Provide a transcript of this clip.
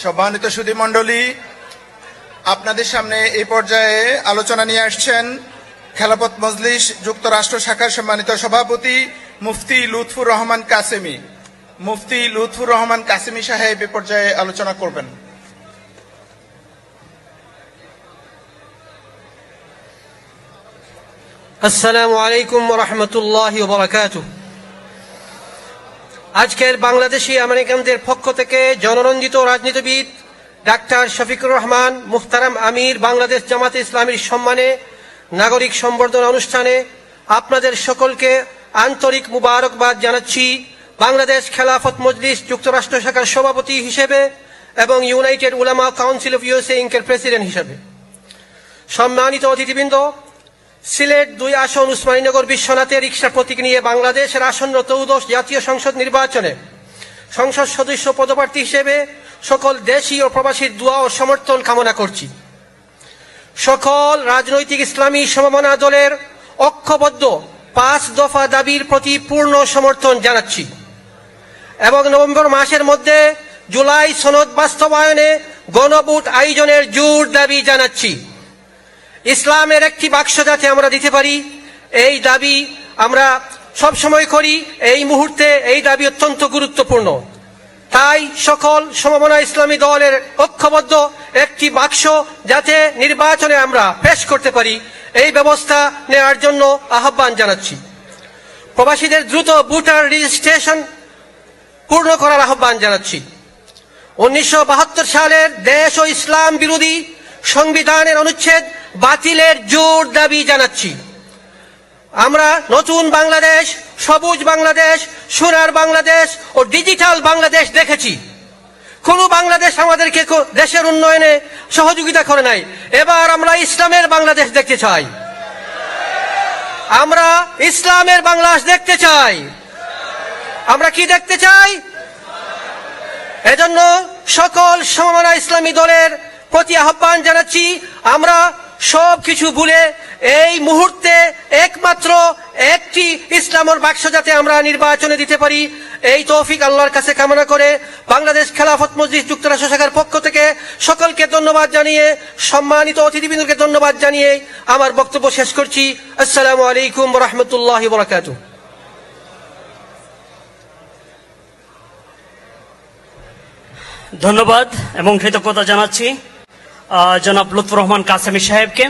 সম্মানিত সুধী মণ্ডলী, আপনাদের সামনে এই পর্যায়ে আলোচনা নিয়ে আসছেন খেলাপথ মজলিস যুক্তরাষ্ট্র শাখার সম্মানিত সভাপতি মুফতি লুৎফুর রহমান কাসেমি। মুফতি লুৎফুর রহমান কাসেমি সাহেব এ পর্যায়ে আলোচনা করবেন। আসসালামু আলাইকুম রহমতুল্লাহ বারাকাতু আজকের বাংলাদেশি আমেরিকানদের পক্ষ থেকে জনরঞ্জিত রাজনীতিবিদ ডাক্তার শফিকুর রহমান মুখতারাম আমির, বাংলাদেশ জামাতে ইসলামীর সম্মানে নাগরিক সম্বর্ধনা অনুষ্ঠানে আপনাদের সকলকে আন্তরিক মুবারকবাদ জানাচ্ছি। বাংলাদেশ খেলাফত মজলিস যুক্তরাষ্ট্র শাখার সভাপতি হিসেবে এবং United Ulama Council of USA ইঙ্কের president হিসেবে। সম্মানিত অতিথিবৃন্দ সিলেট দুই আসন উসমানীনগর বিশ্বনাথে রিক্সা প্রতীক নিয়ে বাংলাদেশের আসন্ন চৌদশ জাতীয় সংসদ নির্বাচনে। সংসদ সদস্য পদপ্রার্থী হিসেবে সকল দেশি ও প্রবাসীর দোয়া ও সমর্থন কামনা করছি। সকল রাজনৈতিক ইসলামী সমমনা দলের ঐক্যবদ্ধ পাঁচ দফা দাবির প্রতি পূর্ণ সমর্থন জানাচ্ছি এবং নভেম্বর মাসের মধ্যে জুলাই সনদ বাস্তবায়নে গণভোট আয়োজনের জোর দাবি জানাচ্ছি। ইসলামের একটি বাক্স যাতে আমরা দিতে পারি, এই দাবি আমরা সব সময় করি, এই মুহূর্তে এই দাবি অত্যন্ত গুরুত্বপূর্ণ। তাই সকল সমমনা ইসলামী দলের ঐক্যবদ্ধ একটি বাক্স যাতে নির্বাচনে আমরা পেশ করতে পারি, এই ব্যবস্থা নেওয়ার জন্য আহ্বান জানাচ্ছি। প্রবাসীদের দ্রুত ভোটার রেজিস্ট্রেশন পূর্ণ করার আহ্বান জানাচ্ছি। উনিশশো বাহাত্তর সালের দেশ ও ইসলাম বিরোধী সংবিধানের অনুচ্ছেদ বাতিলের জোর দাবি জানাচ্ছি। আমরা নতুন বাংলাদেশ, সবুজ বাংলাদেশ, সোনার বাংলাদেশ ও ডিজিটাল বাংলাদেশ দেখেছি। কোন বাংলাদেশ আমাদেরকে দেশের উন্নয়নে সহযোগিতা করে নাই। এবার আমরা ইসলামের বাংলাদেশ দেখতে চাই। আমরা ইসলামের বাংলাদেশ দেখতে চাই। আমরা কি দেখতে চাই? এজন্য সকল সমমনা ইসলামী দলের প্রতি আহ্বান জানাচ্ছি। আমরা সব কিছু ভুলে এই মুহূর্তে একমাত্র একটি ইসলামের বাক্স যাতে আমরা নির্বাচনে দিতে পারি, এই তৌফিক আল্লাহর কাছে কামনা করে বাংলাদেশ খেলাফত মসজিদ যুক্তরাষ্ট্র শাখার পক্ষ থেকে সকলকে ধন্যবাদ জানিয়ে, সম্মানিত অতিথিবৃন্দকে ধন্যবাদ জানিয়ে আমার বক্তব্য শেষ করছি। আসসালামু আলাইকুম রহমতুল্লাহ বরাকাতুহ। ধন্যবাদ এবং কৃতজ্ঞতা জানাচ্ছি। জনাব লুৎফুর রহমান কাসেমি সাহেবকে।